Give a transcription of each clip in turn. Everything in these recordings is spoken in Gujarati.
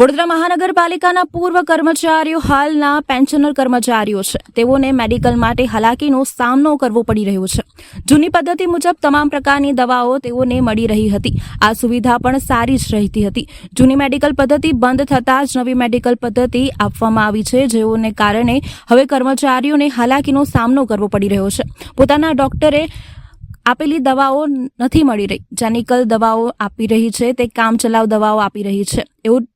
વડોદરા મહાનગરપાલિકાના પૂર્વ કર્મચારીઓ હાલના પેન્શનર કર્મચારીઓ છે. તેઓને મેડિકલ માટે હાલાકીનો સામનો કરવો પડી રહ્યો છે. જૂની પદ્ધતિ મુજબ તમામ પ્રકારની દવાઓ તેઓને મળી રહી હતી. આ સુવિધા પણ સારી જ રહેતી હતી. જૂની મેડિકલ પદ્ધતિ બંધ થતાં જ નવી મેડિકલ પદ્ધતિ આપવામાં આવી છે, જેઓને કારણે હવે કર્મચારીઓને હાલાકીનો સામનો કરવો પડી રહ્યો છે. પોતાના ડોક્ટરે આપેલી દવાઓ નથી મળી રહી. જેનિકલ દવાઓ આપી રહી છે, તે કામચલાઉ દવાઓ આપી રહી છે. એવું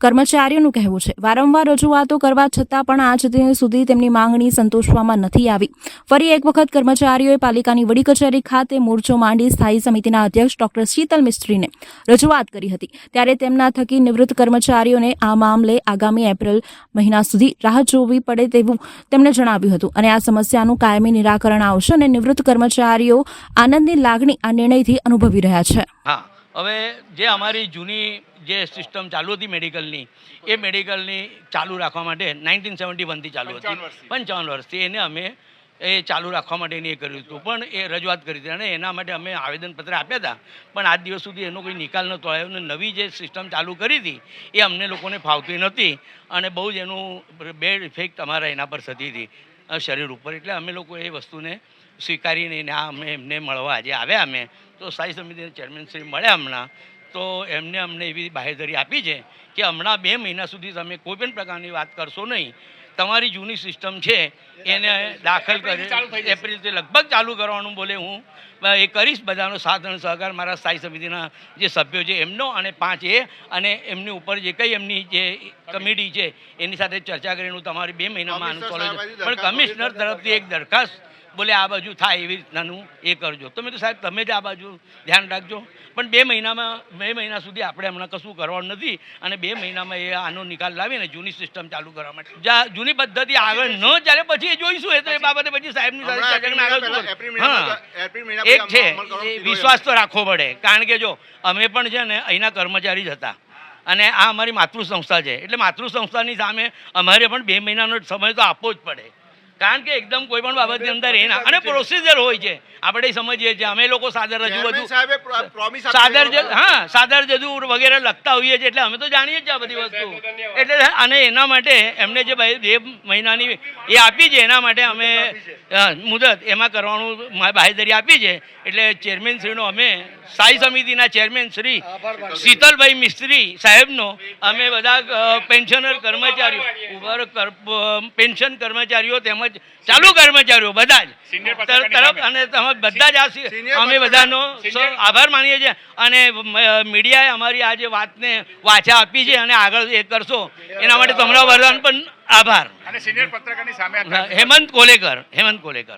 કર્મચારીઓનું કહેવું છે. વારંવાર રજૂઆતો કરવા છતાં પણ આજ સુધી તેમની માંગણી સંતોષવામાં નથી આવી. ફરી એક વખત કર્મચારીઓએ પાલિકાની વડી કચેરી ખાતે મોરચો માંડી સ્થાયી સમિતિના અધ્યક્ષ ડોક્ટર શીતલ મિસ્ત્રીને રજૂઆત કરી હતી. ત્યારે તેમના થકી નિવૃત્ત કર્મચારીઓને આ મામલે આગામી એપ્રિલ મહિના સુધી રાહ જોવી પડે તેવું તેમણે જણાવ્યું હતું. અને આ સમસ્યાનું કાયમી નિરાકરણ આવશે અને નિવૃત્ત કર્મચારીઓ આનંદની લાગણી આ નિર્ણયથી અનુભવી રહ્યા છે. હા. હવે જે અમારી જૂની જે સિસ્ટમ ચાલુ હતી મેડિકલની એ મેડિકલની ચાલુ રાખવા માટે નાઇન્ટીન સેવન્ટી વનથી ચાલુ હતી. પંચાવન વર્ષથી. એને અમે એ ચાલુ રાખવા માટેની એ કર્યું હતું. પણ એ રજૂઆત કરી હતી અને એના માટે અમે આવેદનપત્ર આપ્યા હતા. પણ આજ દિવસ સુધી એનો કોઈ નિકાલ નહોતો આવ્યો અને નવી જે સિસ્ટમ ચાલુ કરી હતી એ અમને લોકોને ફાવતી નહોતી અને બહુ જ એનું બેડ ઇફેક્ટ અમારા એના પર થતી હતી. શરીર ઉપર. એટલે અમે લોકો એ વસ્તુને સ્વીકારીને આ અમે એમને મળવા આજે આવ્યા અમે. તો સ્થાયી સમિતિના ચેરમેનશ્રી મળ્યા હમણાં તો એમને અમને એવી બાહેધરી આપી છે કે હમણાં બે મહિના સુધી તમે કોઈ પણ પ્રકારની વાત કરશો નહીં. તમારી જૂની સિસ્ટમ છે એને દાખલ કરી એપ્રિલથી લગભગ ચાલુ કરવાનું બોલે હું. એ કરીશ બધાનો સાથ અને સહકાર. મારા સ્થાયી સમિતિના જે સભ્યો છે એમનો અને પાંચ એ અને એમની ઉપર જે કંઈ એમની જે કમિટી છે એની સાથે ચર્ચા કરીને હું તમારી બે મહિનામાં આનું પણ કમિશનર તરફથી એક દરખાસ્ત બોલે આ બાજુ થાય એવી રીતનાનું એ કરજો. તો મેં તો સાહેબ તમે જ આ બાજુ ધ્યાન રાખજો. પણ બે મહિનામાં બે મહિના સુધી આપણે હમણાં કશું કરવાનું નથી અને બે મહિનામાં એ આનો નિકાલ લાવીને જૂની સિસ્ટમ ચાલુ કરવા માટે. જૂની પદ્ધતિ આગળ ન ચાલે પછી એ જોઈશું એ તો એ બાબતે પછી સાહેબની સાથે એક છે વિશ્વાસ તો રાખવો પડે. કારણ કે જો અમે પણ છે ને અહીંના કર્મચારી જ હતા. અને આ અમારી માતૃ સંસ્થા છે. એટલે માતૃ સંસ્થાની સામે અમારે પણ બે મહિનાનો સમય તો આપવો જ પડે. કારણ કે એકદમ કોઈ પણ બાબતની અંદર એના અને પ્રોસિજર હોય છે. આપણે સમજીએ છીએ અમે લોકો સાદર રજૂ બધું સાદર હા સાદર જદુર વગેરે લખતા હોઈએ છીએ એટલે અમે તો જાણીએ છીએ આ બધી વસ્તુ. એટલે અને એના માટે એમને જે બે બે મહિનાની એ આપી છે એના માટે અમે મુદત એમાં કરવાનું મા- બાહેધરી આપી છે. એટલે ચેરમેન શ્રીનો અમે સ્થાયી સમિતિના ચેરમેન શ્રી શીતલભાઈ મિસ્ત્રી સાહેબનો અમે બધા પેન્શનર કર્મચારીઓ પેન્શન કર્મચારીઓ તેમજ ચાલુ કર્મચારીઓ બધા જ. તર- તરફ અને તમે બધા જ આ અમે બધાનો આભાર માનીએ છીએ. અને મીડિયાએ અમારી આ જે વાતને વાચા આપી છે અને આગળ એ કરશો એના માટે તમારા વરદાન પણ આભાર. અને સિનિયર પત્રકારની સામે હેમંત કોલેકર હેમંત કોલેકર.